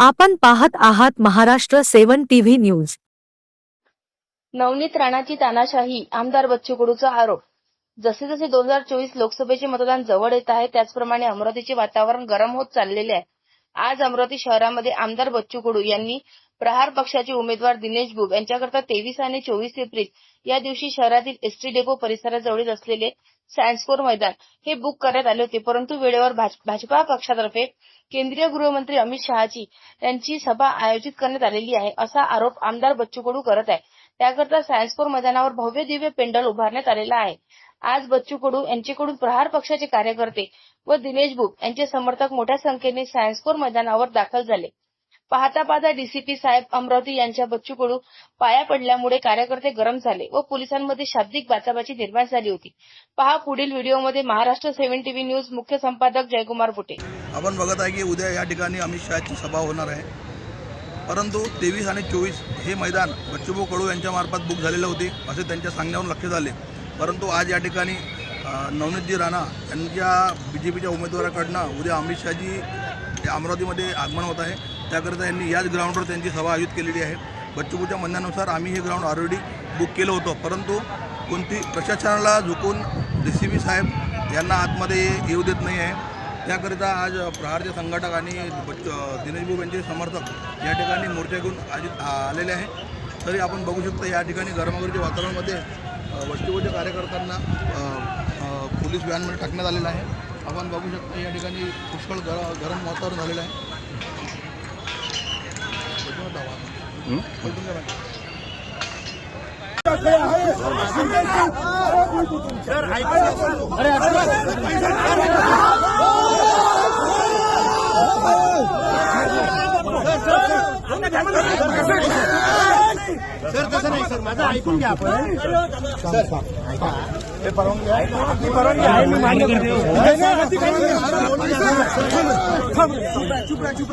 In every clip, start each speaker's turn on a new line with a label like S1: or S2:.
S1: आपण पाहत आहात Maharashtra seven TV news.
S2: Navneet राणाची तानाशाही आमदार बच्चू कडूचा आरोप. जसे जसे दोन हजार चोवीस लोकसभेचे मतदान जवळ येत आहे त्याचप्रमाणे अमरावतीचे वातावरण गरम होत चाललेले आहे. आज अमरावती शहरामध्ये आमदार बच्चू कडू यांनी प्रहार पक्षाचे उमेदवार दिनेश बुब यांच्याकरता तेवीस आणि चोवीस एप्रिल या दिवशी शहरातील एसटी डेपो परिसराजवळील असलेले सॅन्सकोर मैदान हे बुक करण्यात आले होते. परंतु वेळेवर भाजपा पक्षातर्फे केंद्रीय गृहमंत्री अमित शहाची यांची सभा आयोजित करण्यात आलेली आहे असा आरोप आमदार बच्चू कडू करत आहे. त्याकरता सायन्सकोर मैदानावर भव्य दिव्य पेंडल उभारण्यात आलेला आहे. आज बच्चू कडू यांच्याकडून प्रहार पक्षाचे कार्यकर्ते व दिनेश बुक यांचे समर्थक मोठ्या संख्येने सायन्सकोर मैदानावर दाखल झाले. पाहता पाहता डीसीपी साहेब अमरावती यांच्या बच्चू कडू पाया पडल्यामुळे कार्यकर्ते गरम झाले व पोलिसांमध्ये शाब्दिक बाचाबाची निर्माण झाली होती. पहा पुढील व्हिडिओमध्ये महाराष्ट्र सेव्हन टीव्ही न्यूज मुख्य संपादक जयकुमार बुटे.
S3: आपण बघत आहे की उद्या या ठिकाणी अमित शहाची सभा होणार आहे. परंतु तेवीस आणि चोवीस हे मैदान बच्चूभाऊ कडू यांच्यामार्फत बुक झालेलं होते असे त्यांच्या सांगण्यावरून लक्षात आले परंतु आज या ठिकाणी नवनीतजी राणा यांच्या बी जे पीच्या उमेदवाराकडनं उद्या अमित शहाजी या अमरावतीमध्ये आगमन होत आहे. त्याकरिता यांनी याच ग्राउंडवर त्यांची सभा आयोजित केलेली आहे. बच्चूभाऊच्या म्हणण्यानुसार आम्ही हे ग्राउंड ऑलरेडी बुक केलं होतं. परंतु कोणती प्रशासनाला झुकून डी सी बी साहेब यांना आतमध्ये येऊ देत नाही आहे. त्याकरिता आज प्रहारचे संघटक आणि दिनेशभाऊ यांचे समर्थक या ठिकाणी मोर्चा घेऊन आज आलेले आहे. तरी आपण बघू शकता या ठिकाणी गरमागरीच्या वातावरणामध्ये अ, कार्यकर्त्यांना पोलीस व्हॅनमध्ये टाकण्यात आलेलं आहे. आपण बघू शकता या ठिकाणी पुष्कळ गर गरम वातावरण झालेलं आहे.
S4: सर तसं नाही सर माझं ऐकून घ्या आपण सर ऐका हे परवानगी आहे आपली परवानगी आहे मी मान्य करतो नाही, नाही, चुप चुप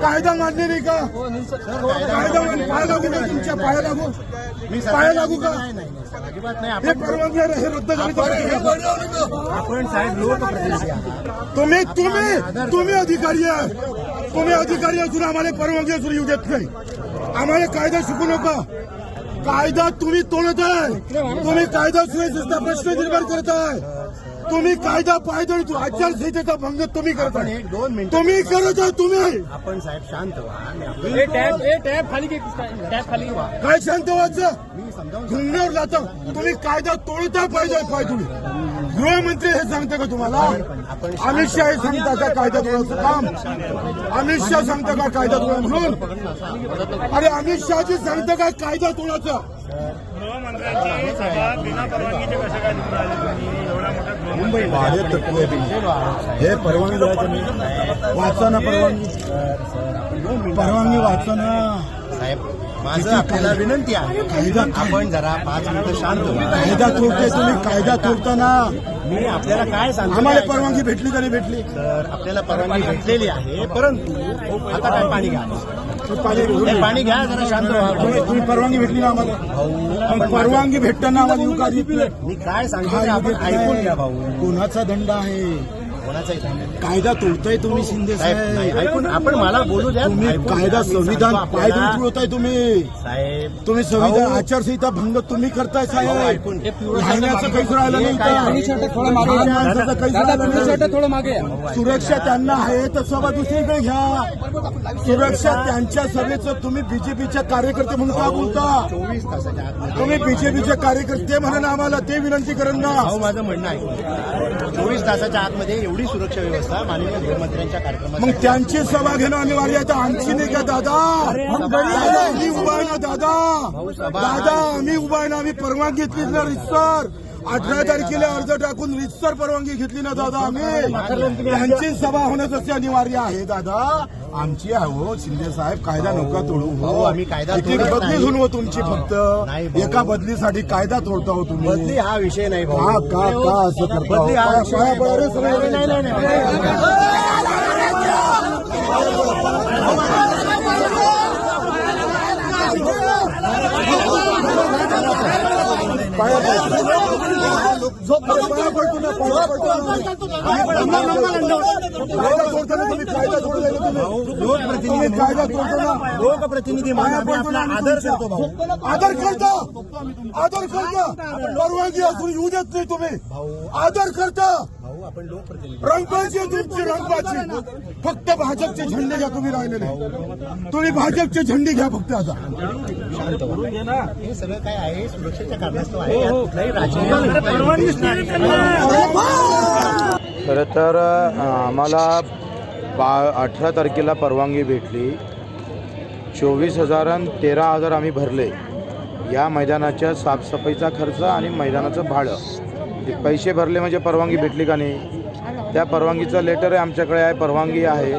S5: कायदा मान्य नाही का? कायदा पाया लागू का तुमच्या पाया लागू.
S4: मी
S5: पाया लागू का? हे परवानगी आहे, हे रद्द झाली तुम्ही तुम्ही तुम्ही अधिकारी आहे तुम्ही अधिकारी असून आम्हाला परवानगी असून येऊ देत नाही. आम्हाला कायदा शिकू नका. कायदा तुम्ही तोडत आहे. तुम्ही कायदा सुव्यवस्थेचा प्रश्न निर्माण करत आहे. तुम्ही कायदा पायदळ आचारसंहितेचा भंग तुम्ही करत आहे.
S4: एक दोन मिनिटं
S5: तुम्ही करत आहे तुम्ही.
S4: आपण साहेब शांत व्हा. आणि
S5: काय शांत व्हायचं?
S4: मी समजावून
S5: गुन्ह्यावर जाता. तुम्ही कायदा तोडता पाहिजे पाय तुम्ही गृहमंत्री हे सांगता का तुम्हाला? अमित शहा हे सांगता का कायदा तोडायचं काम? अमित शहा सांगता का कायदा तोडा म्हणून अरे अमित शहाजी सांगता का कायदा तोडायचं
S4: मुंबई
S5: हे परवानगी द्यायचं नाही वाचा ना परवानगी परवानगी वाचा ना
S4: साहेब माझं आपल्याला विनंती आहे.
S5: कायदा
S4: आपण जरा पाच मिनिटं शांत
S5: कायदा तोडते तुम्ही कायदा तोडताना
S4: मी आपल्याला काय सांगतो
S5: आम्हाला. परवानगी भेटली नाही भेटली.
S4: तर आपल्याला परवानगी भेटलेली आहे परंतु आता काय पाणी घ्या पाणी घ्या जरा शांत
S5: तुम्ही परवानगी भेटली ना आम्हाला? परवानगी भेटताना आम्हाला?
S4: मी काय सांगतो ऐकून घ्या. भाऊ.
S5: कोणाचा दंड आहे?
S4: कोणाचाही
S5: कायदा तोडताय तुम्ही शिंदे
S4: साहेब नाही,
S5: साहेब
S4: ऐकून आपण मला बोलू द्या.
S5: तुम्ही
S4: ऐकून
S5: कायदा संविधान पाय
S4: आपल्याला.
S5: तुळताय तुम्ही.
S4: साहेब
S5: तुम्ही संविधान
S4: भाऊ,
S5: आचारसंहिता भंग तुम्ही करताय
S4: भाऊ,
S5: साहेब.
S4: ऐकून घ्या.
S5: राहण्याचं काहीच राहिलं नाही
S4: हे काय आहे?
S5: इथं. लहान माणसाचं काहीच राहिलं नाही. सुरक्षा त्यांना आहे तर सभा दुसरीकडे घ्या. सुरक्षा त्यांच्या सभेचं तुम्ही बीजेपीच्या कार्यकर्ते म्हणून का बोलता?
S4: चोवीस तासाच्या आतमध्ये
S5: तुम्ही बीजेपीचे कार्यकर्ते म्हणून आम्हाला ते विनंती करेन ना
S4: भाऊ माझं म्हणणं आहे चोवीस तासाच्या आतमध्ये एवढी सुरक्षा व्यवस्था माननीय गृहमंत्र्यांच्या कार्यक्रमात
S5: मग त्यांची सभा घेणं अनिवार्य आहे. तर आमची नाही का दादा? दादा. आम्ही उभा आहे. ना दादा दादा आम्ही उभा आहे ना आम्ही परवानगी घेतली ना सर अठरा तारखेला अर्ज टाकून रितसर परवानगी घेतली ना दादा. आम्ही त्यांची सभा होणं तसे अनिवार्य आहे दादा. आमची आहे हो शिंदे साहेब कायदा नका तोडू
S4: भाऊ, आम्ही कायदा
S5: बदली. होऊन हो तुमची फक्त. एका बदलीसाठी कायदा तोडता हो
S4: बदली
S5: तुम्ही
S4: हा विषय नाही भाऊ.
S5: का का असं करता
S4: लोकप्रतिनिधी म्हणून
S5: पाया
S4: आपला आदर करतो भाऊ
S5: आदर करता आदर करता परवानगी असून येऊ देत नाही तुम्ही आदर करता
S4: आपण लोकप्रतिनिधी
S5: रंगाची आहे तुमची रंगाची फक्त भाजपचे झेंडे घ्या तुम्ही राहिलेले. तुम्ही भाजपचे झेंडे घ्या फक्त आता.
S4: हे सगळं काय आहे? सुरक्षेच्या कारणास्तव आहे. यात कुठलाही राजकीय परवानगी
S6: खरं तर अ, आम्हाला बा अठरा तारखेला परवानगी भेटली. चोवीस हजार आणि तेरा हजार आम्ही भरले. या मैदानाच्या साफसफाईचा खर्च आणि मैदानाचं भाडं. ते पैसे भरले म्हणजे परवानगी भेटली का नाही? त्या परवानगीचं लेटर आमच्याकडे आहे परवानगी आहे.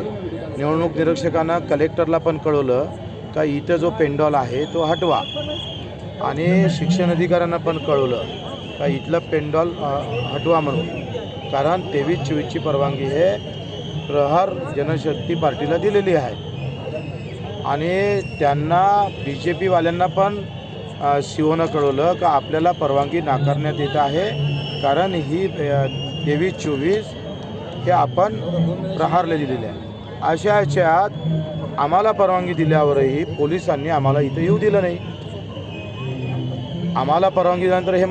S6: निवडणूक निरीक्षकानं कलेक्टरला पण कळवलं का इथं जो पेंडॉल आहे तो हटवा. आणि शिक्षण अधिकाऱ्यांना पण कळवलं का इथलं पेंडॉल हटवा म्हणून. कारण तेवीस चोवीसची परवानगी हे प्रहार जनशक्ती पार्टीला दिलेली आहे. आणि त्यांना बी जे पीवाल्यांना पण अ, शिवनं कळवलं का आपल्याला परवानगी नाकारण्यात येत आहे. कारण ही तेवीस चोवीस हे आपण प्रहारला दिलेले आहे. अशा ह्याच्यात आम्हाला परवानगी दिल्यावरही पोलिसांनी आम्हाला इथं येऊ दिलं नाही. आम्हाला परवानगी दिल्यानंतर हे